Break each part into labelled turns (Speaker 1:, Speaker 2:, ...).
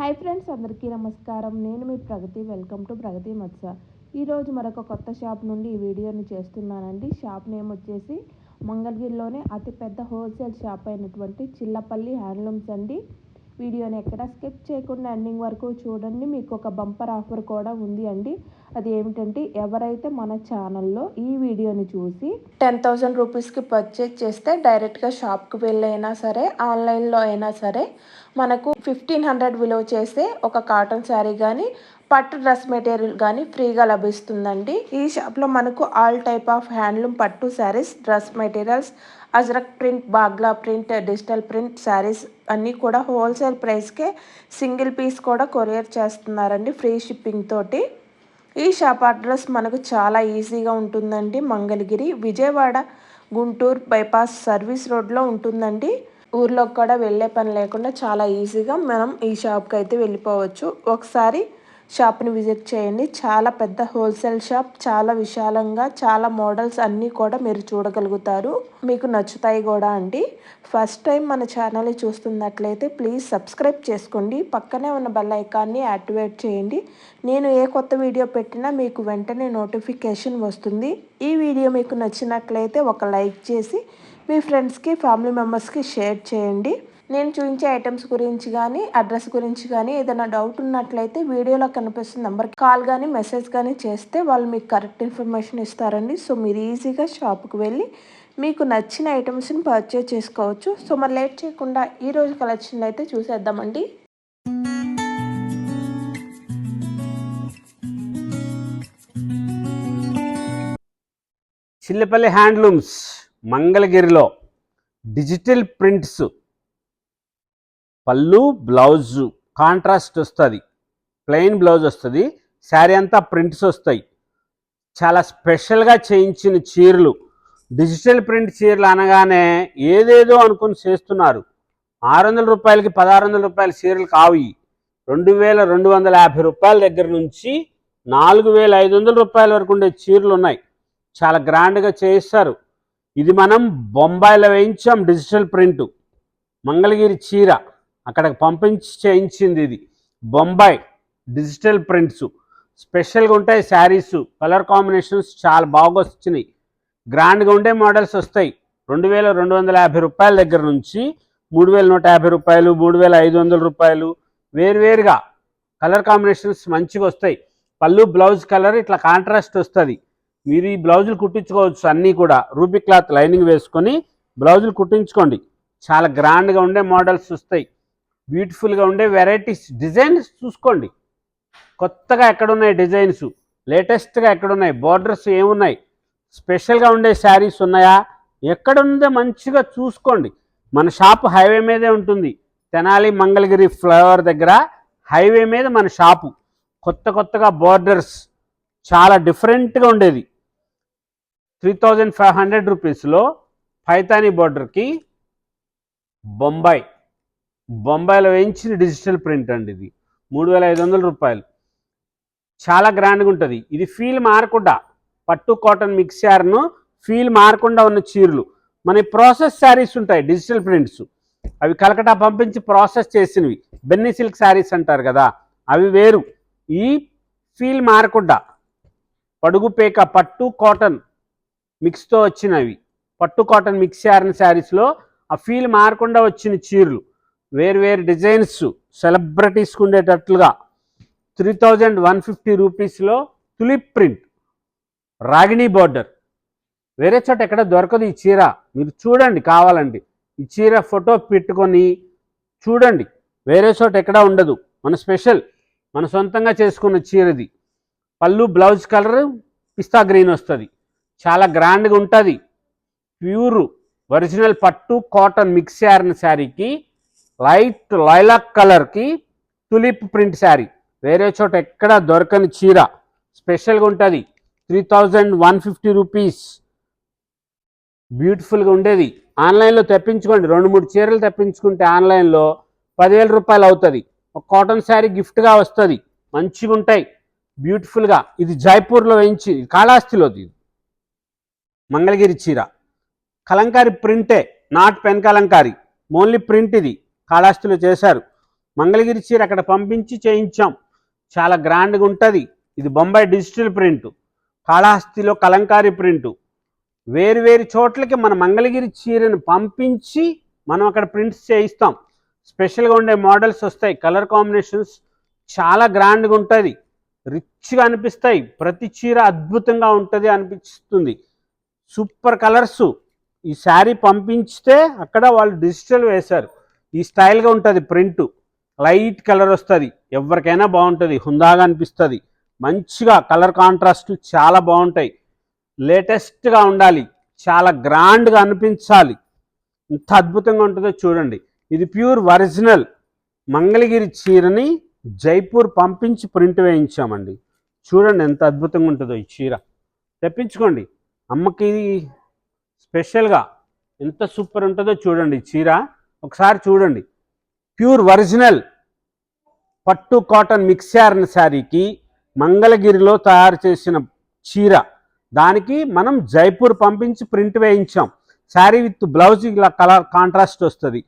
Speaker 1: Hi friends అందరికీ నమస్కారం. నేను మీ ప్రగతి. వెల్కమ్ టు ప్రగతి మత్స. ఈరోజు మరొక కొత్త షాప్ నుండి ఈ వీడియోని చేస్తున్నానండి. షాప్ నేమ్ వచ్చేసి మంగళగిరిలోనే అతిపెద్ద హోల్సేల్ షాప్ అయినటువంటి చిల్లపల్లి హ్యాండ్లూమ్స్ అండి. వీడియోని ఎక్కడ స్కిప్ చేయకుండా ఎండింగ్ వరకు చూడండి. మీకు ఒక బంపర్ ఆఫర్ కూడా ఉంది అండి. అది ఏమిటంటే ఎవరైతే మన ఛానల్లో ఈ వీడియోని చూసి టెన్ థౌజండ్ రూపీస్కి పర్చేజ్ చేస్తే డైరెక్ట్గా షాప్కి వెళ్ళైనా సరే ఆన్లైన్లో అయినా సరే మనకు ఫిఫ్టీన్ హండ్రెడ్ విలువ చేసే ఒక కాటన్ శారీ కానీ పట్టు డ్రెస్ మెటీరియల్ కానీ ఫ్రీగా లభిస్తుందండి. ఈ షాప్లో మనకు ఆల్ టైప్ ఆఫ్ హ్యాండ్లూమ్ పట్టు saris dress materials ajrak print బాగ్లా print digital print saris అన్నీ కూడా హోల్సేల్ ప్రైస్కే సింగిల్ పీస్ కూడా కొరియర్ చేస్తున్నారండి ఫ్రీ షిప్పింగ్ తోటి. ఈ షాప్ అడ్రస్ మనకు చాలా ఈజీగా ఉంటుందండి. మంగళగిరి విజయవాడ గుంటూరు బైపాస్ సర్వీస్ రోడ్లో ఉంటుందండి. ఊర్లోకి కూడా వెళ్ళే పని లేకుండా చాలా ఈజీగా మనం ఈ షాప్కి అయితే వెళ్ళిపోవచ్చు. ఒకసారి షాప్ని విజిట్ చేయండి. చాలా పెద్ద హోల్సేల్ షాప్ చాలా విశాలంగా చాలా మోడల్స్ అన్నీ కూడా మీరు చూడగలుగుతారు. మీకు నచ్చుతాయి కూడా అండి. ఫస్ట్ టైం మన ఛానల్ని చూస్తున్నట్లయితే ప్లీజ్ సబ్స్క్రైబ్ చేసుకోండి. పక్కనే ఉన్న బెల్ ఐకాన్ని యాక్టివేట్ చేయండి. నేను ఏ కొత్త వీడియో పెట్టినా మీకు వెంటనే నోటిఫికేషన్ వస్తుంది. ఈ వీడియో మీకు నచ్చినట్లయితే ఒక లైక్ చేసి మీ ఫ్రెండ్స్కి ఫ్యామిలీ మెంబర్స్కి షేర్ చేయండి. నేను చూపించే ఐటమ్స్ గురించి కానీ అడ్రస్ గురించి కానీ ఏదైనా డౌట్ ఉన్నట్లయితే వీడియోలో కనిపిస్తున్న నెంబర్కి కాల్ కానీ మెసేజ్ కానీ చేస్తే వాళ్ళు మీకు కరెక్ట్ ఇన్ఫర్మేషన్ ఇస్తారండి. సో మీరు ఈజీగా షాప్కి వెళ్ళి మీకు నచ్చిన ఐటమ్స్ని పర్చేజ్ చేసుకోవచ్చు. సో మరి లేట్ చేయకుండా ఈరోజు కలెక్షన్ అయితే చూసేద్దామండి.
Speaker 2: చిల్లపల్లి హ్యాండ్లూమ్స్ మంగళగిరిలో డిజిటల్ ప్రింట్స్ పళ్ళు బ్లౌజ్ కాంట్రాస్ట్ వస్తుంది. ప్లెయిన్ బ్లౌజ్ వస్తుంది. శారీ అంతా ప్రింట్స్ వస్తాయి. చాలా స్పెషల్గా చేయించిన చీరలు. డిజిటల్ ప్రింట్ చీరలు అనగానే ఏదేదో అనుకుని చేస్తున్నారు. ఆరు వందల రూపాయలకి పదహారు వందల రూపాయల చీరలు కావు రెండు వేల రెండు వందల యాభై రూపాయల దగ్గర నుంచి నాలుగు వేల ఐదు వందల రూపాయల వరకు ఉండే చీరలు ఉన్నాయి. చాలా గ్రాండ్గా చేయిస్తారు. ఇది మనం బొంబాయిలో వేయించాం డిజిటల్ ప్రింట్. మంగళగిరి చీర. అక్కడికి పంపించి చేయించింది ఇది. Bombay digital prints. స్పెషల్గా ఉంటాయి శారీస్. కలర్ కాంబినేషన్స్ చాలా బాగా వచ్చినాయి. గ్రాండ్గా ఉండే మోడల్స్ వస్తాయి. రెండు వేల రెండు వందల యాభై రూపాయల దగ్గర నుంచి మూడు వేల నూట యాభై రూపాయలు మూడు వేల ఐదు వందల రూపాయలు. వేరువేరుగా కలర్ కాంబినేషన్స్ మంచిగా వస్తాయి. పళ్ళు బ్లౌజ్ కలర్ ఇట్లా కాంట్రాస్ట్ వస్తుంది. మీరు ఈ బ్లౌజులు కుట్టించుకోవచ్చు అన్నీ కూడా. రూబీ క్లాత్ లైనింగ్ వేసుకొని బ్లౌజులు కుట్టించుకోండి. చాలా గ్రాండ్గా ఉండే మోడల్స్ వస్తాయి. బ్యూటిఫుల్గా ఉండే వెరైటీస్ డిజైన్స్ చూసుకోండి. కొత్తగా ఎక్కడున్నాయి డిజైన్స్ లేటెస్ట్గా ఎక్కడున్నాయి? బార్డర్స్ ఏమున్నాయి? స్పెషల్గా ఉండే శారీస్ ఉన్నాయా? ఎక్కడుందో మంచిగా చూసుకోండి. మన షాప్ హైవే మీదే ఉంటుంది. తెనాలి మంగళగిరి ఫ్లైఓవర్ దగ్గర హైవే మీద మన షాపు కొత్త కొత్తగా బార్డర్స్ చాలా డిఫరెంట్గా ఉండేది. త్రీ థౌజండ్ ఫైవ్ హండ్రెడ్ రూపీస్లో పైతానీ బార్డర్కి బొంబాయి. బొంబాయిలో వేయించిన డిజిటల్ ప్రింట్ అండి ఇది. మూడు వేల ఐదు వందల రూపాయలు. చాలా గ్రాండ్గా ఉంటుంది. ఇది ఫీల్ మారకుండా పట్టు కాటన్ మిక్సర్ను ఫీల్ మారకుండా ఉన్న చీరలు. మన ప్రాసెస్ శారీస్ ఉంటాయి డిజిటల్ ప్రింట్స్. అవి కలకటా పంపించి ప్రాసెస్ చేసినవి. బెన్నీ సిల్క్ శారీస్ అంటారు కదా అవి వేరు. ఈ ఫీల్ మారకుండా పడుగు పేక పట్టు కాటన్ మిక్స్తో వచ్చినవి. పట్టు కాటన్ మిక్స్ చేరిన శారీస్లో ఆ ఫీల్ మారకుండా వచ్చిన చీరలు. వేరు వేరు డిజైన్స్ సెలబ్రిటీస్కి ఉండేటట్లుగా త్రీ థౌజండ్ వన్ ఫిఫ్టీ రూపీస్లో తులిప్ ప్రింట్ రాగిణి బార్డర్ వేరే చోట ఎక్కడ దొరకదు ఈ చీర. మీరు చూడండి కావాలండి. ఈ చీర ఫోటో పెట్టుకొని చూడండి. వేరే చోట ఎక్కడ ఉండదు. మన స్పెషల్ మన సొంతంగా చేసుకున్న చీరది. పళ్ళు బ్లౌజ్ కలర్ పిస్తా గ్రీన్ వస్తుంది. చాలా గ్రాండ్గా ఉంటుంది. ప్యూర్ ఒరిజినల్ పట్టు కాటన్ మిక్స్ చేరిన శారీకి లైట్ లైలాక్ కలర్కి తులిప్ ప్రింట్ శారీ. వేరే చోట ఎక్కడ దొరకని చీర. స్పెషల్గా ఉంటుంది. Three thousand one fifty rupees బ్యూటిఫుల్గా ఉండేది. ఆన్లైన్లో తెప్పించుకోండి. రెండు మూడు చీరలు తెప్పించుకుంటే ఆన్లైన్లో పదివేల రూపాయలు అవుతుంది. ఒక కాటన్ శారీ గిఫ్ట్గా వస్తుంది. మంచిగా ఉంటాయి. బ్యూటిఫుల్గా ఇది జైపూర్లో వేయించి కాళాస్తిలో ఇది. మంగళగిరి చీర. Kalamkari ప్రింటే not pen kalamkari. Only print ఇది. కాళాస్తులు చేశారు. మంగళగిరి చీర అక్కడ పంపించి చేయించాం. చాలా గ్రాండ్గా ఉంటుంది. ఇది బొంబాయి డిజిటల్ ప్రింట్. కాళహస్తిలో కలంకారీ ప్రింట్. వేరు వేరు చోట్లకి మన మంగళగిరి చీరను పంపించి మనం అక్కడ ప్రింట్స్ చేయిస్తాం. స్పెషల్గా ఉండే మోడల్స్ వస్తాయి. కలర్ కాంబినేషన్స్ చాలా గ్రాండ్గా ఉంటుంది. రిచ్గా అనిపిస్తాయి. ప్రతి చీర అద్భుతంగా ఉంటుంది అనిపిస్తుంది. సూపర్ కలర్స్ ఈ శారీ పంపించితే అక్కడ వాళ్ళు డిజిటల్ వేశారు. ఈ స్టైల్గా ఉంటుంది ప్రింట్. లైట్ కలర్ వస్తుంది. ఎవరికైనా బాగుంటుంది. హుందాగా అనిపిస్తుంది. మంచిగా కలర్ కాంట్రాస్ట్ చాలా బాగుంటాయి. లేటెస్ట్గా ఉండాలి. చాలా గ్రాండ్గా అనిపించాలి. ఇంత అద్భుతంగా ఉంటుందో చూడండి. ఇది ప్యూర్ ఒరిజినల్ మంగళగిరి చీరని జైపూర్ పంపించి ప్రింట్ వేయించామండి. చూడండి ఎంత అద్భుతంగా ఉంటుందో ఈ చీర. తెప్పించుకోండి. అమ్మకి స్పెషల్గా ఎంత సూపర్ ఉంటుందో చూడండి ఈ చీర. ఒకసారి చూడండి. ప్యూర్ ఒరిజినల్ పట్టు కాటన్ మిక్సర్ శారీకి మంగళగిరిలో తయారు చేసిన చీర. దానికి మనం జైపూర్ పంపించి ప్రింట్ వేయించాం. శారీ విత్ బ్లౌజ్ ఇలా కలర్ కాంట్రాస్ట్ వస్తుంది.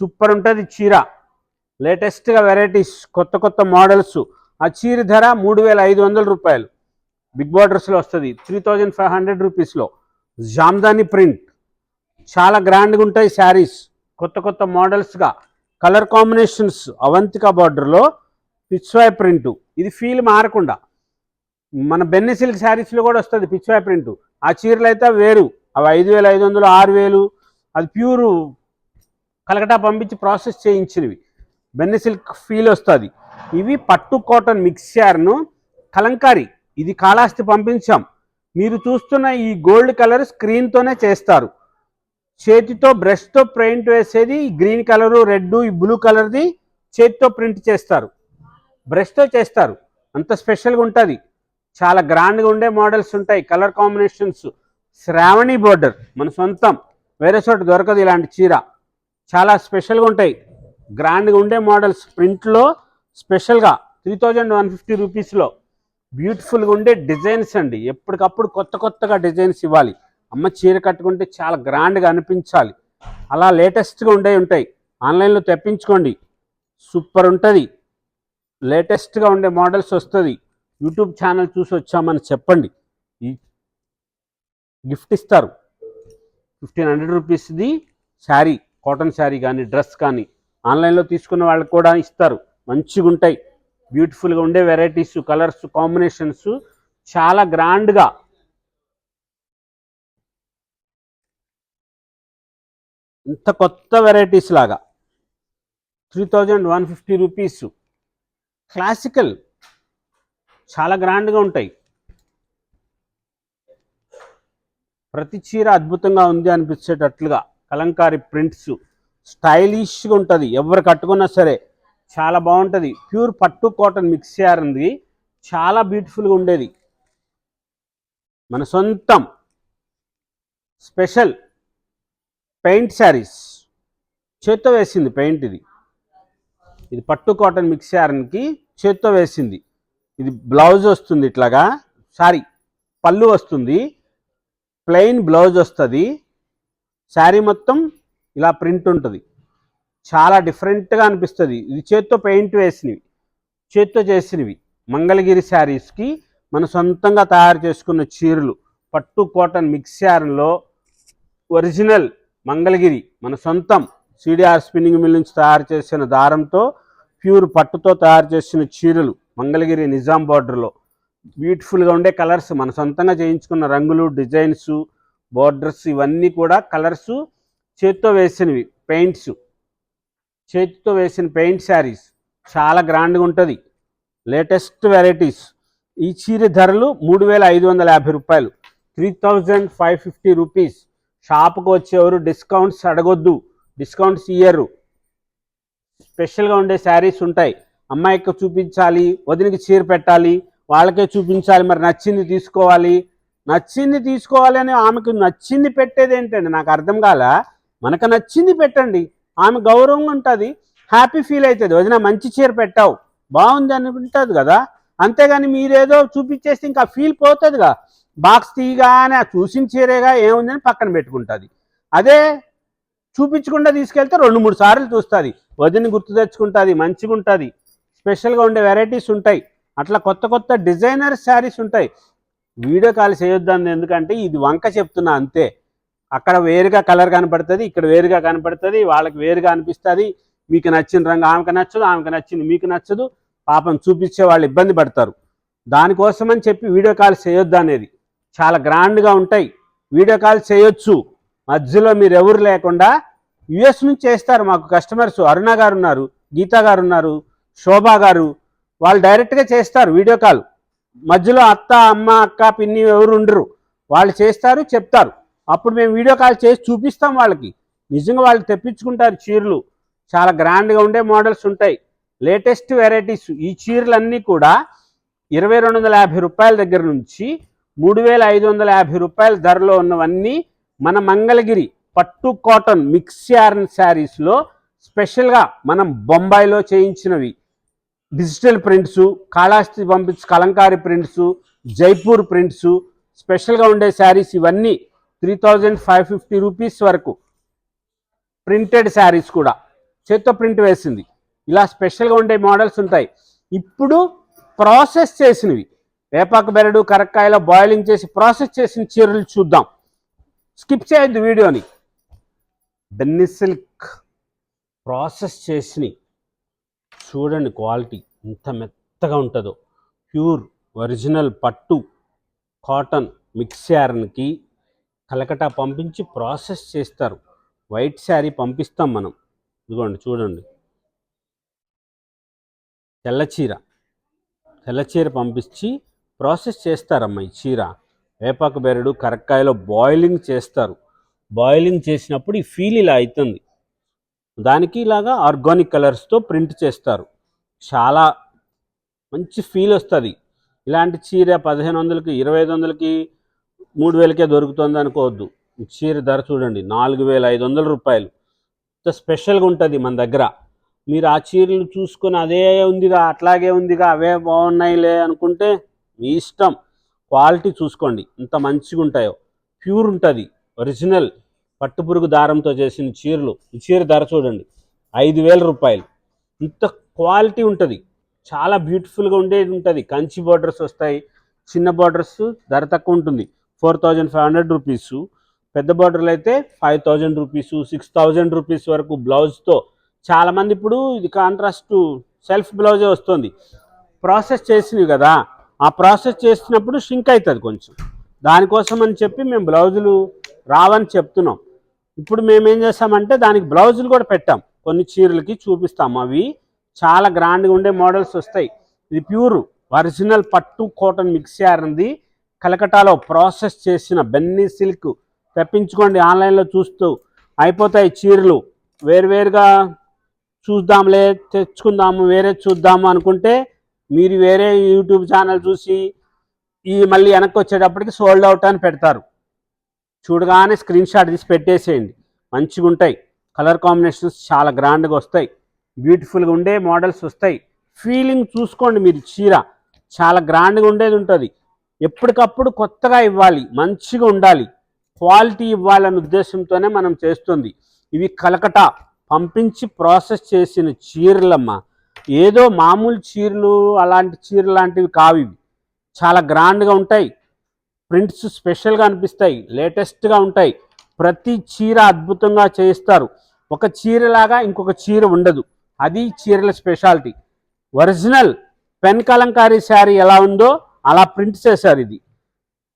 Speaker 2: సూపర్ ఉంటుంది చీర. లేటెస్ట్గా వెరైటీస్ కొత్త కొత్త మోడల్స్. ఆ చీర ధర మూడు వేల ఐదు వందల రూపాయలు. బిగ్ బార్డర్స్లో వస్తుంది. త్రీ థౌజండ్ ఫైవ్ హండ్రెడ్ రూపీస్లో జామ్దాని ప్రింట్. చాలా గ్రాండ్గా ఉంటాయి శారీస్. కొత్త కొత్త మోడల్స్గా కలర్ కాంబినేషన్స్ అవంతిక బార్డర్లో పిచ్వాయ్ ప్రింటు ఇది ఫీల్ మారకుండా. మన బెన్ని సిల్క్ శారీస్లో కూడా వస్తుంది పిచ్వాయ్ ప్రింటు ఆ చీరలు అయితే వేరు. అవి ఐదు వేలు ఐదు వందలు ఆరు వేలు. అది ప్యూరు కలకటా పంపించి ప్రాసెస్ చేయించినవి. బెన్ని సిల్క్ ఫీల్ వస్తుంది. ఇవి పట్టు కాటన్ మిక్సర్ను కలంకారీ. ఇది కాళాస్తి పంపించాం. మీరు చూస్తున్న ఈ గోల్డ్ కలర్ స్క్రీన్తోనే చేస్తారు. చేతితో బ్రష్తో పెయింట్ వేసేది గ్రీన్ కలరు రెడ్ ఈ బ్లూ కలర్ది చేతితో ప్రింట్ చేస్తారు. బ్రష్తో చేస్తారు. అంత స్పెషల్గా ఉంటుంది. చాలా గ్రాండ్గా ఉండే మోడల్స్ ఉంటాయి. Colour combinations. శ్రావణి బోర్డర్ మన సొంతం. వేరే చోట దొరకదు ఇలాంటి చీర. చాలా స్పెషల్గా ఉంటాయి. గ్రాండ్గా ఉండే మోడల్స్ ప్రింట్లో స్పెషల్గా త్రీ థౌజండ్ వన్ ఫిఫ్టీ రూపీస్లో బ్యూటిఫుల్గా ఉండే డిజైన్స్ అండి. ఎప్పటికప్పుడు కొత్త కొత్తగా డిజైన్స్ ఇవ్వాలి. అమ్మ చీర కట్టుకుంటే చాలా గ్రాండ్గా అనిపించాలి. అలా లేటెస్ట్గా ఉండే ఉంటాయి. ఆన్లైన్లో తెప్పించుకోండి. సూపర్ ఉంటుంది. లేటెస్ట్గా ఉండే మోడల్స్ వస్తుంది. యూట్యూబ్ ఛానల్ చూసి వచ్చామని చెప్పండి. ఈ గిఫ్ట్ ఇస్తారు. ఫిఫ్టీన్ హండ్రెడ్ రూపీస్ది శారీ కాటన్ శారీ కానీ డ్రెస్ కానీ ఆన్లైన్లో తీసుకున్న వాళ్ళకి కూడా ఇస్తారు. మంచిగా ఉంటాయి. బ్యూటిఫుల్గా ఉండే వెరైటీస్ కలర్స్ కాంబినేషన్స్ చాలా గ్రాండ్గా ఇంత కొత్త వెరైటీస్ లాగా. Three thousand one fifty rupees classical చాలా గ్రాండ్గా ఉంటాయి. ప్రతి చీర అద్భుతంగా ఉంది అనిపించేటట్లుగా కలంకారీ ప్రింట్స్ స్టైలిష్గా ఉంటుంది. ఎవరు కట్టుకున్నా సరే చాలా బాగుంటుంది. ప్యూర్ పట్టు కాటన్ మిక్స్ ఉంది చాలా బ్యూటిఫుల్గా ఉండేది. మన సొంతం. స్పెషల్. Paint saris. చేత్తో వేసింది పెయింట్ ఇది. ఇది పట్టు కాటన్ మిక్స్ శారీకి చేత్తో వేసింది. ఇది బ్లౌజ్ వస్తుంది ఇట్లాగా. సారీ పళ్ళు వస్తుంది. ప్లెయిన్ బ్లౌజ్ వస్తుంది. శారీ మొత్తం ఇలా ప్రింట్ ఉంటుంది. చాలా డిఫరెంట్గా అనిపిస్తుంది. ఇది చేత్తో పెయింట్ వేసినవి. చేత్తో చేసినవి. మంగళగిరి శారీస్కి మన సొంతంగా తయారు చేసుకున్న చీరలు. పట్టు కాటన్ మిక్స్ శారీలో ఒరిజినల్ మంగళగిరి మన సొంతం సిడిఆర్ స్పిన్నింగ్ మిల్ నుంచి తయారు చేసిన దారంతో ప్యూర్ పట్టుతో తయారు చేసిన చీరలు మంగళగిరి నిజాం బార్డర్లో. బ్యూటిఫుల్గా ఉండే కలర్స్ మన సొంతంగా చేయించుకున్న రంగులు డిజైన్స్ బార్డర్స్ ఇవన్నీ కూడా కలర్స్ చేత్తో వేసినవి పెయింట్స్. చేతితో వేసిన పెయింట్ శారీస్ చాలా గ్రాండ్గా ఉంటుంది. Latest varieties. ఈ చీర ధరలు మూడు వేల ఐదు వందల యాభై రూపాయలు. Three thousand five fifty rupees. షాప్కి వచ్చేవారు డిస్కౌంట్స్ అడగొద్దు డిస్కౌంట్స్ ఇయ్యరు. స్పెషల్గా ఉండే శారీస్ ఉంటాయి. అమ్మాయికి చూపించాలి వదినకి చీర పెట్టాలి వాళ్ళకే చూపించాలి మరి నచ్చింది తీసుకోవాలి. నచ్చింది తీసుకోవాలి అని ఆమెకు నచ్చింది పెట్టేది ఏంటండి? నాకు అర్థం కాల. మనకు నచ్చింది పెట్టండి. ఆమె గౌరవంగా ఉంటుంది హ్యాపీ ఫీల్ అవుతుంది వదిన మంచి చీర పెట్టావు బాగుంది అని ఉంటుంది కదా. అంతేగాని మీరేదో చూపించేస్తే ఇంకా ఫీల్ పోతుందిగా. బాక్స్ తీయగానే ఆ చూసిన చీరేగా ఏముందని పక్కన పెట్టుకుంటుంది. అదే చూపించకుండా తీసుకెళ్తే రెండు మూడు సార్లు చూస్తుంది. వదిని గుర్తు తెచ్చుకుంటుంది మంచిగా ఉంటుంది. స్పెషల్గా ఉండే వెరైటీస్ ఉంటాయి. అట్లా కొత్త కొత్త డిజైనర్ శారీస్ ఉంటాయి. వీడియో కాల్ చేయొద్దని ఎందుకంటే ఇది వంక చెప్తున్నా అంతే. అక్కడ వేరుగా కలర్ కనపడుతుంది ఇక్కడ వేరుగా కనపడుతుంది వాళ్ళకి వేరుగా అనిపిస్తుంది. మీకు నచ్చిన రంగు ఆమెకు నచ్చదు ఆమెకు నచ్చింది మీకు నచ్చదు. పాపం చూపించే వాళ్ళు ఇబ్బంది పడతారు. దానికోసమని చెప్పి వీడియో కాల్ చేయొద్దు అనేది. చాలా గ్రాండ్గా ఉంటాయి. వీడియో కాల్ చేయొచ్చు. మధ్యలో మీరు ఎవరు లేకుండా యుఎస్ నుంచి చేస్తారు మాకు కస్టమర్స్. అరుణ గారు ఉన్నారు గీతా గారు ఉన్నారు శోభా గారు. వాళ్ళు డైరెక్ట్గా చేస్తారు వీడియో కాల్. మధ్యలో అత్త అమ్మ అక్క పిన్ని ఎవరు ఉండరు. వాళ్ళు చేస్తారు చెప్తారు. అప్పుడు మేము వీడియో కాల్ చేసి చూపిస్తాం వాళ్ళకి. నిజంగా వాళ్ళు తెప్పించుకుంటారు చీరలు. చాలా గ్రాండ్గా ఉండే మోడల్స్ ఉంటాయి. లేటెస్ట్ వెరైటీస్ ఈ చీరలన్నీ కూడా ఇరవై రెండు వందల యాభై రూపాయల దగ్గర నుంచి మూడు వేల ఐదు వందల యాభై రూపాయల ధరలో ఉన్నవన్నీ మన మంగళగిరి పట్టు కాటన్ మిక్స్ యార్న్ శారీస్లో స్పెషల్గా మనం బొంబాయిలో చేయించినవి. డిజిటల్ ప్రింట్స్ కాళాస్తి పంపించు కలంకారీ ప్రింట్స్ జైపూర్ ప్రింట్స్ స్పెషల్గా ఉండే శారీస్ ఇవన్నీ three thousand five fifty rupees వరకు. ప్రింటెడ్ శారీస్ కూడా. చేత్తో ప్రింట్ వేసింది. ఇలా స్పెషల్గా ఉండే మోడల్స్ ఉంటాయి. ఇప్పుడు ప్రాసెస్ చేసినవి. వేపాకు బెరడు కరక్కాయలో బాయిలింగ్ చేసి ప్రాసెస్ చేసిన చీరలు చూద్దాం. స్కిప్ చేయొద్దు వీడియోని. బెన్ని సిల్క్ ప్రాసెస్ చేసిన. చూడండి క్వాలిటీ ఎంత మెత్తగా ఉంటుందో. ప్యూర్ ఒరిజినల్ పట్టు కాటన్ మిక్స్ యార్న్కి కలకటా పంపించి ప్రాసెస్ చేస్తారు. వైట్ శారీ పంపిస్తాం మనం. ఇదిగోండి చూడండి. తెల్ల చీర. తెల్ల చీర పంపించి ప్రాసెస్ చేస్తారమ్మా ఈ చీర. వేపాకు బెరడు కరక్కాయలో బాయిలింగ్ చేస్తారు. బాయిలింగ్ చేసినప్పుడు ఈ ఫీల్ ఇలా అవుతుంది దానికి ఇలాగా ఆర్గానిక్ కలర్స్తో ప్రింట్ చేస్తారు. చాలా మంచి ఫీల్ వస్తుంది. ఇలాంటి చీర పదిహేను వందలకి ఇరవై ఐదు వందలకి మూడు వేలకే దొరుకుతుంది అనుకోవద్దు. చీర ధర చూడండి నాలుగు వేల ఐదు వందల రూపాయలు. ఇంత స్పెషల్గా ఉంటుంది మన దగ్గర. మీరు ఆ చీరలు చూసుకొని అదే ఉందిగా అట్లాగే ఉందిగా అవే బాగున్నాయిలే అనుకుంటే మీ ఇష్టం. క్వాలిటీ చూసుకోండి. ఇంత మంచిగా ఉంటాయో. ప్యూర్ ఉంటుంది. ఒరిజినల్. పట్టుపురుగు దారంతో చేసిన చీరలు. ఈ చీర ధర చూడండి. ఐదు వేల రూపాయలు. ఇంత క్వాలిటీ ఉంటుంది. చాలా బ్యూటిఫుల్గా ఉండేది ఉంటుంది. కంచి బార్డర్స్ వస్తాయి. చిన్న బార్డర్స్ ధర తక్కువ ఉంటుంది. Four thousand five hundred rupees. పెద్ద బార్డర్లు అయితే five thousand rupees six thousand rupees వరకు బ్లౌజ్తో. చాలామంది ఇప్పుడు ఇది కాంట్రాస్ట్ సెల్ఫ్ బ్లౌజే వస్తుంది. ప్రాసెస్ చేసినవి కదా. ఆ ప్రాసెస్ చేసినప్పుడు షింక్ అవుతుంది కొంచెం. దానికోసం అని చెప్పి మేము బ్లౌజులు రావని చెప్తున్నాం. ఇప్పుడు మేము ఏం చేస్తామంటే దానికి బ్లౌజులు కూడా పెట్టాం. కొన్ని చీరలకి చూపిస్తాం. అవి చాలా గ్రాండ్గా ఉండే మోడల్స్ వస్తాయి. ఇది ప్యూర్ ఒరిజినల్ పట్టు కాటన్ మిక్స్ ఉంది కలకటాలో ప్రాసెస్ చేసిన బెన్నీ సిల్క్ తెప్పించుకోండి ఆన్లైన్లో చూస్తూ. అయిపోతాయి చీరలు. వేరువేరుగా చూద్దాంలే తెచ్చుకుందాము వేరే చూద్దాము అనుకుంటే మీరు వేరే యూట్యూబ్ ఛానల్ చూసి ఈ మళ్ళీ వెనక్కి వచ్చేటప్పటికి సోల్డ్ అవుట్ అని పెడతారు. చూడగానే స్క్రీన్ షాట్ తీసి పెట్టేసేయండి. మంచిగా ఉంటాయి. కలర్ కాంబినేషన్స్ చాలా గ్రాండ్గా వస్తాయి. బ్యూటిఫుల్గా ఉండే మోడల్స్ వస్తాయి. ఫీలింగ్ చూసుకోండి మీరు చీర. చాలా గ్రాండ్గా ఉండేది ఉంటుంది. ఎప్పటికప్పుడు కొత్తగా ఇవ్వాలి. మంచిగా ఉండాలి. క్వాలిటీ ఇవ్వాలనే ఉద్దేశంతోనే మనం చేస్తుంది. ఇవి కలకట పంపించి ప్రాసెస్ చేసిన చీరలమ్మ. ఏదో మామూలు చీరలు అలాంటి చీరలు లాంటివి కావు ఇవి. చాలా గ్రాండ్గా ఉంటాయి. ప్రింట్స్ స్పెషల్గా అనిపిస్తాయి. లేటెస్ట్గా ఉంటాయి. ప్రతి చీర అద్భుతంగా చేయిస్తారు. ఒక చీరలాగా ఇంకొక చీర ఉండదు. అది చీరల speciality. Original pen kalamkari sari ఎలా ఉందో అలా ప్రింట్ చేశారు ఇది.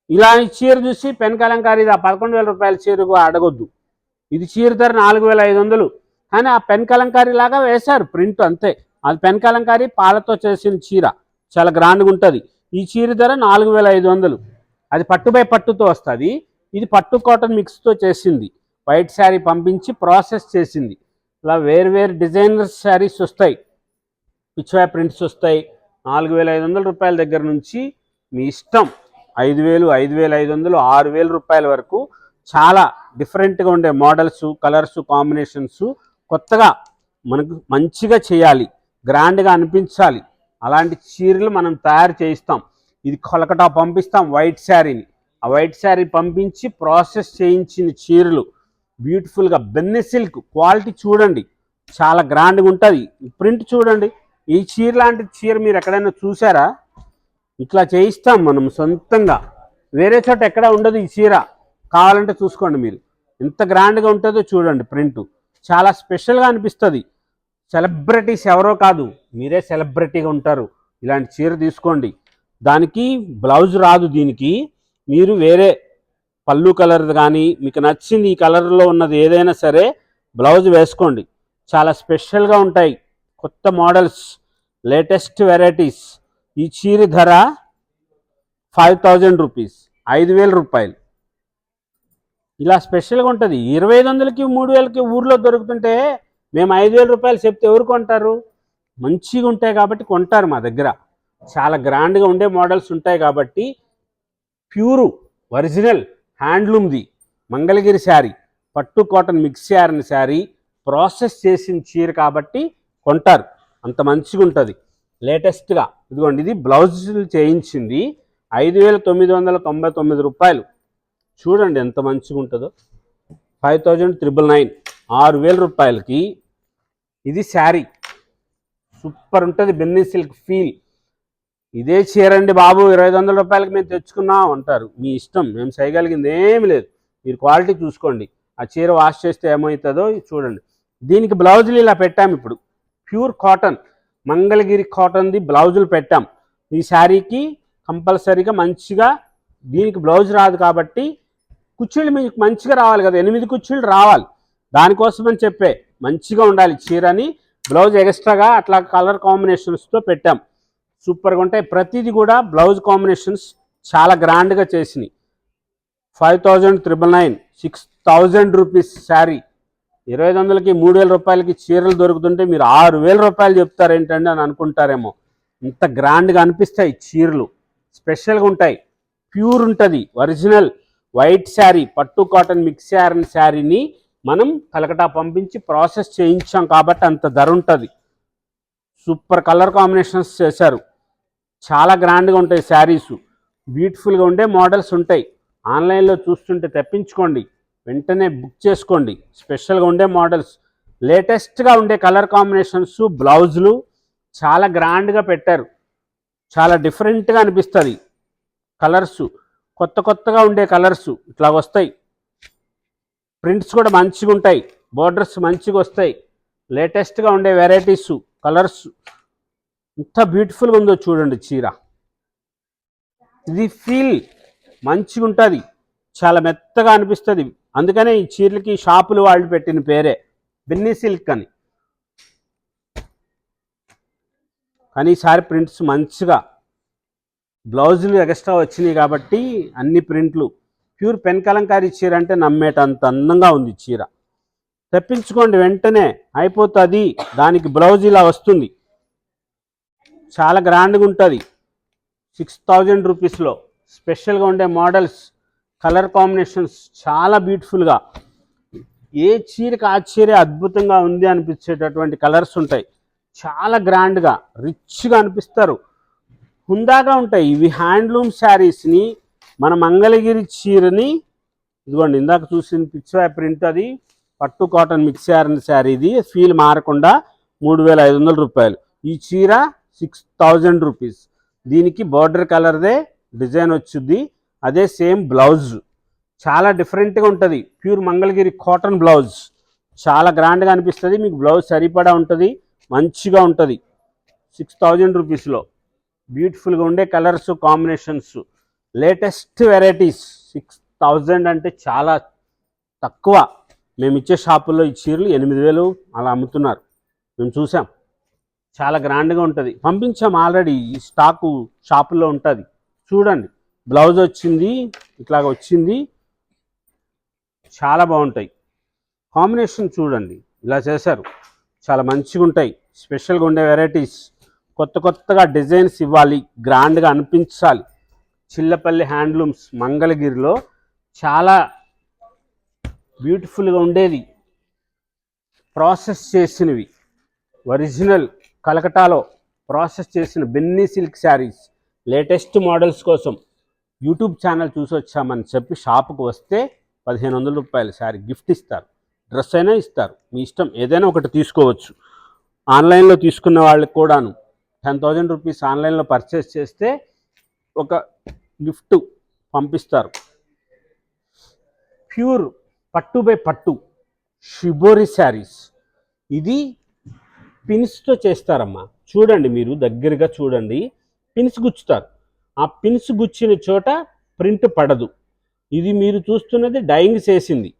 Speaker 2: ఇలా ఈ చీర చూసి పెన్ కలంకారీ ఆ పదకొండు వేల రూపాయల చీర అడగొద్దు. ఇది చీర ధర నాలుగు వేల ఐదు వందలు. కానీ ఆ పెన్ కలంకారీ లాగా వేశారు. ప్రింట్ అంతే. అది పెన్కాలం కలంకారీ పాలతో చేసిన చీర. చాలా గ్రాండ్గా ఉంటుంది. ఈ చీర ధర నాలుగు వేల ఐదు వందలు. అది పట్టుపై పట్టుతో వస్తుంది. ఇది పట్టు కాటన్ మిక్స్తో చేసింది. వైట్ శారీ పంపించి ప్రాసెస్ చేసింది. ఇలా వేరు వేరు డిజైనర్ శారీస్ వస్తాయి. పిచ్వాయ్ ప్రింట్స్ వస్తాయి. నాలుగు వేల ఐదు వందల రూపాయల దగ్గర నుంచి మీ ఇష్టం ఐదు వేలు ఐదు వేల ఐదు వందలు ఆరు వేల రూపాయల వరకు చాలా డిఫరెంట్గా ఉండే మోడల్స్ కలర్స్ కాంబినేషన్స్ కొత్తగా మనకు మంచిగా చేయాలి. గ్రాండ్గా అనిపించాలి. అలాంటి చీరలు మనం తయారు చేయిస్తాం. ఇది కొలకటా పంపిస్తాం వైట్ శారీని. ఆ వైట్ శారీ పంపించి ప్రాసెస్ చేయించిన చీరలు. బ్యూటిఫుల్గా బెన్నె సిల్క్ క్వాలిటీ చూడండి. చాలా గ్రాండ్గా ఉంటుంది. ప్రింట్ చూడండి. ఈ చీర లాంటి చీర మీరు ఎక్కడైనా చూసారా? ఇట్లా చేయిస్తాం మనం సొంతంగా. వేరే చోట ఎక్కడ ఉండదు ఈ చీర. కావాలంటే చూసుకోండి మీరు. ఎంత గ్రాండ్గా ఉంటుందో చూడండి ప్రింట్. చాలా స్పెషల్గా అనిపిస్తుంది. సెలబ్రిటీస్ ఎవరో కాదు మీరే సెలబ్రిటీగా ఉంటారు. ఇలాంటి చీర తీసుకోండి. దానికి బ్లౌజ్ రాదు దీనికి. మీరు వేరే పళ్ళు కలర్ కానీ మీకు నచ్చింది ఈ కలర్లో ఉన్నది ఏదైనా సరే బ్లౌజ్ వేసుకోండి. చాలా స్పెషల్గా ఉంటాయి. కొత్త మోడల్స్ లేటెస్ట్ వెరైటీస్. ఈ చీర ధర ఫైవ్ థౌజండ్ రూపీస్ ఐదు వేల రూపాయలు. ఇలా స్పెషల్గా ఉంటుంది. ఇరవై ఐదు వందలకి మూడు వేలకి ఊర్లో దొరుకుతుంటే మేము ఐదు వేల రూపాయలు చెప్తే ఎవరు కొంటారు? మంచిగా ఉంటాయి కాబట్టి కొంటారు మా దగ్గర. చాలా గ్రాండ్గా ఉండే మోడల్స్ ఉంటాయి కాబట్టి ప్యూరు ఒరిజినల్ హ్యాండ్లూమ్ది మంగళగిరి శారీ పట్టు కాటన్ మిక్స్ చేయాలని శారీ ప్రాసెస్ చేసిన చీర కాబట్టి కొంటారు. అంత మంచిగా ఉంటుంది. లేటెస్ట్గా ఇదిగోండి ఇది బ్లౌజులు చేయించింది ఐదు వేల తొమ్మిది వందల తొంభై తొమ్మిది రూపాయలు. చూడండి ఎంత మంచిగా ఉంటుందో. ఫైవ్ థౌజండ్ త్రిబుల్ నైన్ ఆరు వేల రూపాయలకి ఇది శారీ. సూపర్ ఉంటుంది బెన్నీ సిల్క్ ఫీల్. ఇదే చీర అండి బాబు ఇరవై ఐదు వందల రూపాయలకి మేము తెచ్చుకున్నాం అంటారు. మీ ఇష్టం మేము చేయగలిగింది ఏమి లేదు. మీరు క్వాలిటీ చూసుకోండి. ఆ చీర వాష్ చేస్తే ఏమవుతుందో ఇది చూడండి. దీనికి బ్లౌజులు ఇలా పెట్టాం ఇప్పుడు. ప్యూర్ కాటన్ మంగళగిరి కాటన్ది బ్లౌజులు పెట్టాం. ఈ శారీకి కంపల్సరీగా మంచిగా దీనికి బ్లౌజ్ రాదు కాబట్టి కుర్చీలు మీకు మంచిగా రావాలి కదా. ఎనిమిది కుర్చీలు రావాలి. దానికోసమని చెప్పే మంచిగా ఉండాలి చీరని. బ్లౌజ్ ఎక్స్ట్రాగా అట్లా కలర్ కాంబినేషన్స్తో పెట్టాం. సూపర్గా ఉంటాయి. ప్రతిదీ కూడా బ్లౌజ్ కాంబినేషన్స్ చాలా గ్రాండ్గా చేసినాయి. Five thousand triple nine six thousand rupees sari. ఇరవై ఐదు వందలకి మూడు వేల రూపాయలకి చీరలు దొరుకుతుంటే మీరు ఆరు వేల రూపాయలు చెప్తారు ఏంటండి అని అనుకుంటారేమో. ఇంత గ్రాండ్గా అనిపిస్తాయి చీరలు. స్పెషల్గా ఉంటాయి. ప్యూర్ ఉంటుంది. ఒరిజినల్ వైట్ శారీ పట్టు కాటన్ మిక్స్ శారీ శారీని మనం కలకటా పంపించి ప్రాసెస్ చేయించాం కాబట్టి అంత ధర ఉంటుంది సూపర్ కలర్ కాంబినేషన్స్ చేశారు. చాలా గ్రాండ్గా ఉంటాయి శారీస్. బ్యూటిఫుల్గా ఉండే మోడల్స్ ఉంటాయి. ఆన్లైన్లో చూస్తుంటే తెప్పించుకోండి. వెంటనే బుక్ చేసుకోండి. స్పెషల్గా ఉండే మోడల్స్. లేటెస్ట్గా ఉండే కలర్ కాంబినేషన్స్ బ్లౌజులు చాలా గ్రాండ్గా పెట్టారు. చాలా డిఫరెంట్గా అనిపిస్తుంది. కలర్స్. కొత్త కొత్తగా ఉండే కలర్స్ ఇట్లా వస్తాయి. ప్రింట్స్ కూడా మంచిగా ఉంటాయి బోర్డర్స్ మంచిగా వస్తాయి లేటెస్ట్గా ఉండే వెరైటీస్ కలర్స్. ఎంత బ్యూటిఫుల్గా ఉందో చూడండి చీర. ఇది ఫీల్ మంచిగా ఉంటుంది చాలా మెత్తగా అనిపిస్తుంది. అందుకనే ఈ చీరలకి షాపులు వాళ్ళు పెట్టిన పేరే బిన్నీ సిల్క్ అని. కానీ ఈసారి ప్రింట్స్ మంచిగా బ్లౌజులు ఎక్స్ట్రా వచ్చినాయి కాబట్టి అన్ని ప్రింట్లు ప్యూర్ పెన్ కలంకారీ చీర అంటే నమ్మేటంత అందంగా ఉంది చీర. తెప్పించుకోండి వెంటనే అయిపోతుంది. దానికి బ్లౌజ్ ఇలా వస్తుంది. చాలా గ్రాండ్గా ఉంటుంది. సిక్స్ థౌజండ్ రూపీస్లో. స్పెషల్గా ఉండే మోడల్స్ కలర్ కాంబినేషన్స్ చాలా బ్యూటిఫుల్గా. ఏ చీరకి ఆ చీరే అద్భుతంగా ఉంది అనిపించేటటువంటి కలర్స్ ఉంటాయి. చాలా గ్రాండ్గా రిచ్గా అనిపిస్తారు. హుందాగా ఉంటాయి. ఇవి హ్యాండ్లూమ్ శారీస్ని మన మంగళగిరి చీరని ఇదిగోండి ఇందాక చూసిన పిచ్చా ప్రింట్ అది పట్టు కాటన్ మిక్స్ శారీ ఇది ఫీల్ మారకుండా మూడు వేల ఐదు వందల రూపాయలు. ఈ చీర సిక్స్ థౌజండ్ రూపీస్. దీనికి బార్డర్ కలర్దే డిజైన్ వచ్చింది అదే సేమ్ బ్లౌజ్. చాలా డిఫరెంట్గా ఉంటుంది ప్యూర్ మంగళగిరి కాటన్ బ్లౌజ్. చాలా గ్రాండ్గా అనిపిస్తుంది మీకు బ్లౌజ్ సరిపడా ఉంటుంది మంచిగా ఉంటుంది. సిక్స్ థౌజండ్ రూపీస్లో. బ్యూటిఫుల్గా ఉండే colours combinations. Latest varieties six thousand అంటే చాలా తక్కువ. మేము ఇచ్చే షాపుల్లో ఈ చీరలు ఎనిమిది వేలు అలా అమ్ముతున్నారు. మేము చూసాం. చాలా గ్రాండ్గా ఉంటుంది. పంపించాం ఆల్రెడీ ఈ స్టాకు షాపుల్లో ఉంటుంది. చూడండి. బ్లౌజ్ వచ్చింది. ఇట్లాగ వచ్చింది. చాలా బాగుంటాయి. కాంబినేషన్ చూడండి. ఇలా చేశారు. చాలా మంచిగా ఉంటాయి. స్పెషల్గా ఉండే వెరైటీస్. కొత్త కొత్తగా డిజైన్స్ ఇవ్వాలి. గ్రాండ్గా అనిపించాలి. చిల్లపల్లి హ్యాండ్లూమ్స్ మంగళగిరిలో చాలా బ్యూటిఫుల్గా ఉండేది ప్రాసెస్ చేసినవి. ఒరిజినల్ కలకటాలో ప్రాసెస్ చేసిన బెన్నీ సిల్క్ శారీస్. లేటెస్ట్ మోడల్స్ కోసం యూట్యూబ్ ఛానల్ చూసి వచ్చామని చెప్పి షాపుకు వస్తే పదిహేను వందల రూపాయలు శారీ గిఫ్ట్ ఇస్తారు. డ్రెస్ అయినా ఇస్తారు. మీ ఇష్టం ఏదైనా ఒకటి తీసుకోవచ్చు. ఆన్లైన్లో తీసుకున్న వాళ్ళకి కూడాను. టెన్ థౌజండ్ రూపీస్ ఆన్లైన్లో పర్చేస్ చేస్తే ఒక గిఫ్ట్ పంపిస్తారు. ప్యూర్ పట్టు బై పట్టు షిబోరి శారీస్. ఇది పిన్స్తో చేస్తారమ్మా. చూడండి మీరు దగ్గరగా చూడండి. పిన్స్ గుచ్చుతారు. ఆ పిన్స్ గుచ్చిన చోట ప్రింట్ పడదు. ఇది మీరు చూస్తున్నది డైయింగ్ చేసింది.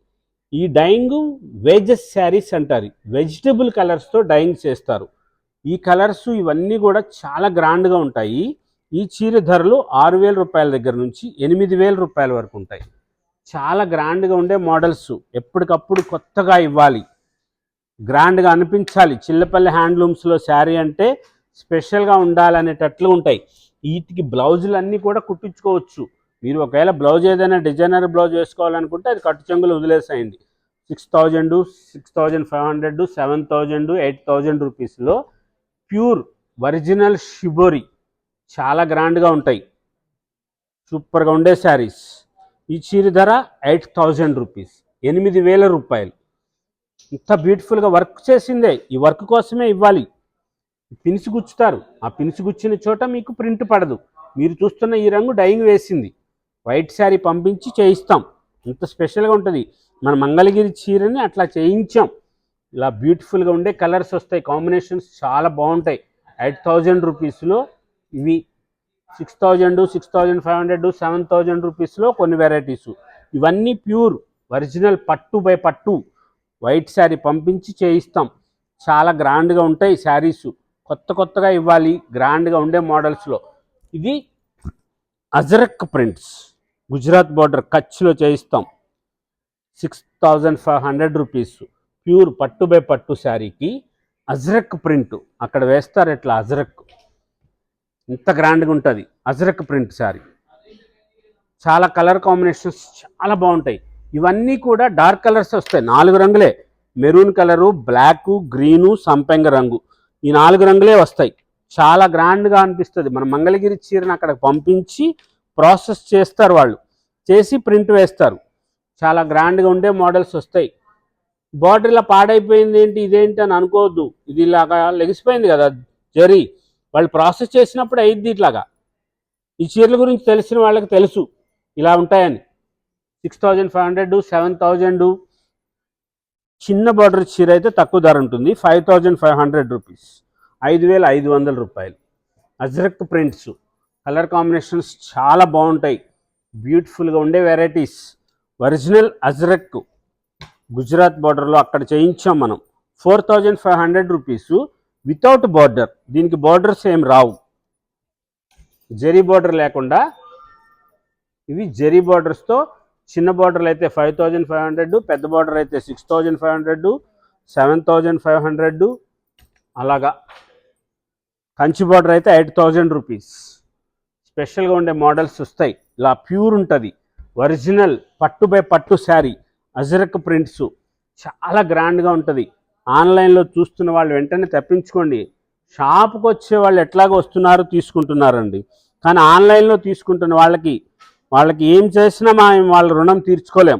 Speaker 2: ఈ డైయింగ్ వేజెస్ శారీస్ అంటారు. వెజిటబుల్ కలర్స్తో డైయింగ్ చేస్తారు. ఈ కలర్స్ ఇవన్నీ కూడా చాలా గ్రాండ్గా ఉంటాయి. ఈ చీర ధరలు ఆరు వేల రూపాయల దగ్గర నుంచి ఎనిమిది వేల రూపాయల వరకు ఉంటాయి. చాలా గ్రాండ్గా ఉండే మోడల్స్ ఎప్పటికప్పుడు కొత్తగా ఇవ్వాలి. గ్రాండ్గా అనిపించాలి. చిల్లపల్లి హ్యాండ్లూమ్స్లో శారీ అంటే స్పెషల్గా ఉండాలనేటట్లు ఉంటాయి. వీటికి బ్లౌజులు అన్నీ కూడా కుట్టించుకోవచ్చు. మీరు ఒకవేళ బ్లౌజ్ ఏదైనా డిజైనర్ బ్లౌజ్ వేసుకోవాలనుకుంటే అది కట్టు చెంగులు వదిలేసేయండి. Six thousand six thousand five hundred seven thousand eight thousand రూపీస్లో ప్యూర్ ఒరిజినల్ షిబోరి చాలా గ్రాండ్గా ఉంటాయి. సూపర్గా ఉండే శారీస్. ఈ చీర ధర ఎయిట్ థౌజండ్ రూపీస్. ఎనిమిది వేల రూపాయలు. ఇంత బ్యూటిఫుల్గా వర్క్ చేసిందే. ఈ వర్క్ కోసమే ఇవ్వాలి. పినిసి గుచ్చుతారు. ఆ పినిసి గుచ్చిన చోట మీకు ప్రింట్ పడదు. మీరు చూస్తున్న ఈ రంగు డైయింగ్ వేసింది. వైట్ శారీ పంపించి చేయిస్తాం. ఇంత స్పెషల్గా ఉంటుంది. మన మంగళగిరి చీరని అట్లా చేయించాం. ఇలా బ్యూటిఫుల్గా ఉండే కలర్స్ వస్తాయి. కాంబినేషన్స్ చాలా బాగుంటాయి. ఎయిట్ థౌజండ్ రూపీస్లో ఇవి six thousand six thousand five hundred seven thousand రూపీస్లో కొన్ని వెరైటీస్. ఇవన్నీ ప్యూర్ ఒరిజినల్ పట్టు బై పట్టు. వైట్ శారీ పంపించి చేయిస్తాం. చాలా గ్రాండ్గా ఉంటాయి శారీస్. కొత్త కొత్తగా ఇవ్వాలి గ్రాండ్గా ఉండే మోడల్స్లో. ఇది అజరక్ ప్రింట్స్. గుజరాత్ బార్డర్ కచ్లో చేయిస్తాం. Six thousand five hundred rupees. Pure పట్టు బై పట్టు శారీకి అజరక్ ప్రింట్. అక్కడ వేస్తారు ఎట్లా? అజరక్. ఇంత గ్రాండ్గా ఉంటుంది. అజరక్ ప్రింట్ శారీ చాలా కలర్ కాంబినేషన్స్ చాలా బాగుంటాయి. ఇవన్నీ కూడా డార్క్ కలర్స్ వస్తాయి. నాలుగు రంగులే. మెరూన్ కలరు బ్లాక్ గ్రీను సంపెంగ రంగు. ఈ నాలుగు రంగులే వస్తాయి. చాలా గ్రాండ్గా అనిపిస్తుంది. మన మంగళగిరి చీరను అక్కడ పంపించి ప్రాసెస్ చేస్తారు వాళ్ళు. చేసి ప్రింట్ వేస్తారు. చాలా గ్రాండ్గా ఉండే మోడల్స్ వస్తాయి. బార్డర్ ఇలా పాడైపోయింది ఏంటి ఇదేంటి అని అనుకోవద్దు. ఇది ఇలాగా లెగిసిపోయింది కదా జరీ. వాళ్ళు ప్రాసెస్ చేసినప్పుడు అయింది ఇట్లాగా. ఈ చీరల గురించి తెలిసిన వాళ్ళకి తెలుసు. ఇలా ఉంటాయని. Six thousand five hundred seven thousand చిన్న బార్డర్ చీర అయితే తక్కువ ధర ఉంటుంది. Five thousand five hundred rupees ఐదు వేల ఐదు వందల రూపాయలు. అజ్రక్ ప్రింట్స్ కలర్ కాంబినేషన్స్ చాలా బాగుంటాయి. బ్యూటిఫుల్గా ఉండే వెరైటీస్ ఒరిజినల్ అజ్రక్. గుజరాత్ బార్డర్లో అక్కడ చేయించాం మనం. Four thousand five hundred rupees without border. దీనికి బార్డర్స్ ఏం రావు. జరీ బార్డర్ లేకుండా ఇవి జెరీ బార్డర్స్తో చిన్న బార్డర్లు అయితే ఫైవ్ థౌజండ్ ఫైవ్ హండ్రెడ్ పెద్ద బార్డర్ అయితే six thousand five hundred seven thousand five hundred అలాగా. కంచి బార్డర్ అయితే ఎయిట్ థౌజండ్ రూపీస్. స్పెషల్గా ఉండే మోడల్స్ వస్తాయి. ఇలా ప్యూర్ ఉంటుంది. ఒరిజినల్ పట్టు బై పట్టు శారీ అజరక్ ప్రింట్స్. చాలా గ్రాండ్గా ఉంటుంది. ఆన్లైన్లో చూస్తున్న వాళ్ళు వెంటనే తప్పించుకోండి. షాప్కి వచ్చే వాళ్ళు ఎట్లాగో వస్తున్నారు తీసుకుంటున్నారండి. కానీ ఆన్లైన్లో తీసుకుంటున్న వాళ్ళకి వాళ్ళకి ఏం చేసినా మేము వాళ్ళ రుణం తీర్చుకోలేం.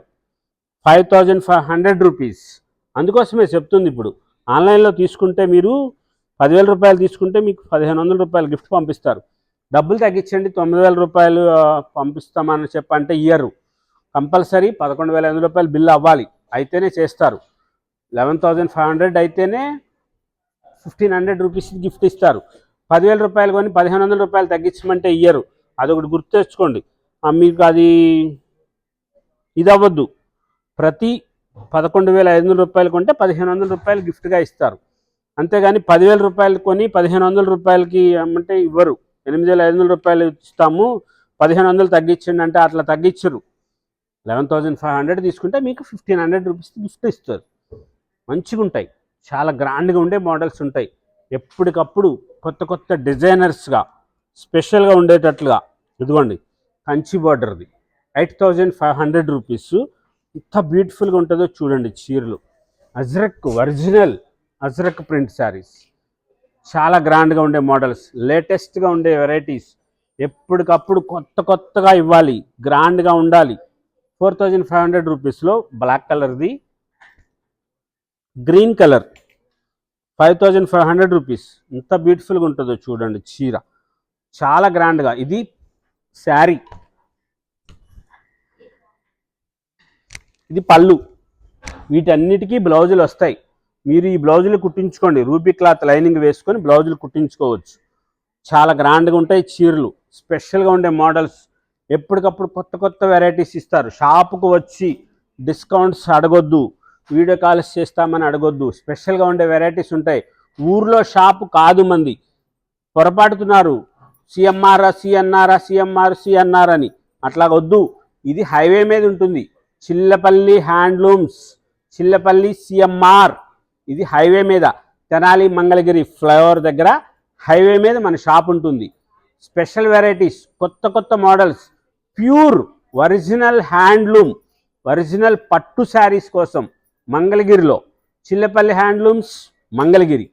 Speaker 2: Five thousand five hundred rupees. అందుకోసమే చెప్తుంది ఇప్పుడు. ఆన్లైన్లో తీసుకుంటే మీరు పదివేల రూపాయలు తీసుకుంటే మీకు పదిహేను వందల రూపాయలు గిఫ్ట్ పంపిస్తారు. డబ్బులు తగ్గించండి తొమ్మిది వేల రూపాయలు పంపిస్తామని చెప్పంటే ఇయ్యరు. కంపల్సరీ పదకొండు వేల ఐదు రూపాయలు బిల్లు అవ్వాలి. అయితేనే చేస్తారు. లెవెన్ థౌజండ్ ఫైవ్ హండ్రెడ్ అయితేనే ఫిఫ్టీన్ హండ్రెడ్ రూపీస్ గిఫ్ట్ ఇస్తారు. పదివేల రూపాయలు కొని పదిహేను వందల రూపాయలు తగ్గించమంటే ఇయ్యరు. అదొకటి గుర్తు తెచ్చుకోండి. మీకు అది ఇది అవ్వద్దు ప్రతి పదకొండు వేల ఐదు వందల రూపాయలు కొంటే పదిహేను వందల రూపాయలు గిఫ్ట్గా ఇస్తారు. అంతేగాని పదివేల రూపాయలు కొని పదిహేను వందల రూపాయలకి అంటే ఇవ్వరు. ఎనిమిది వేల ఐదు వందల రూపాయలు ఇస్తాము. పదిహేను వందలు తగ్గించండి అంటే అట్లా తగ్గించరు. లెవెన్ థౌజండ్ ఫైవ్ హండ్రెడ్ తీసుకుంటే మీకు ఫిఫ్టీన్ హండ్రెడ్ రూపీస్ గిఫ్ట్ ఇస్తారు. మంచిగా ఉంటాయి చాలా గ్రాండ్గా ఉండే మోడల్స్ ఉంటాయి. ఎప్పటికప్పుడు కొత్త కొత్త డిజైనర్స్గా స్పెషల్గా ఉండేటట్లుగా ఇదిగోండి Kanchi బార్డర్ది. Eight thousand five hundred rupees. ఎంత బ్యూటిఫుల్గా ఉంటుందో చూడండి చీరలు. Ajrak original ajrak print saris. చాలా గ్రాండ్గా ఉండే మోడల్స్. లేటెస్ట్గా ఉండే వెరైటీస్. ఎప్పటికప్పుడు కొత్త కొత్తగా ఇవ్వాలి. గ్రాండ్గా ఉండాలి. ఫోర్ థౌజండ్ ఫైవ్ హండ్రెడ్ రూపీస్లో బ్లాక్ కలర్ది. Green colour. Five thousand five hundred rupees. ఎంత బ్యూటిఫుల్గా ఉంటుందో చూడండి చీర. చాలా గ్రాండ్గా. ఇది శారీ. ఇది పళ్ళు. వీటన్నిటికీ బ్లౌజులు వస్తాయి. మీరు ఈ బ్లౌజులు కుట్టించుకోండి. రూపీ క్లాత్ లైనింగ్ వేసుకొని బ్లౌజులు కుట్టించుకోవచ్చు. చాలా గ్రాండ్గా ఉంటాయి చీరలు. స్పెషల్గా ఉండే మోడల్స్ ఎప్పటికప్పుడు కొత్త కొత్త వెరైటీస్ ఇస్తారు. షాపుకు వచ్చి డిస్కౌంట్స్ అడగొద్దు. వీడియో కాల్స్ చేస్తామని అడగొద్దు. స్పెషల్గా ఉండే వెరైటీస్ ఉంటాయి. ఊర్లో షాపు కాదు మంది. పొరపాటుతున్నారు. సిఎంఆర్ సిఎన్ఆర్ సిఎంఆర్ సిఎన్ఆర్ అని. అట్లా వద్దు. ఇది హైవే మీద ఉంటుంది. Chillapalli handlooms Chillapalli CMR. ఇది హైవే మీద. తెనాలి మంగళగిరి ఫ్లైఓవర్ దగ్గర హైవే మీద మన షాప్ ఉంటుంది. స్పెషల్ వెరైటీస్ కొత్త కొత్త models. Pure original handloom original పట్టు శారీస్ కోసం. మంగళగిరిలో. చిల్లపల్లి హ్యాండ్లూమ్స్ మంగళగిరి.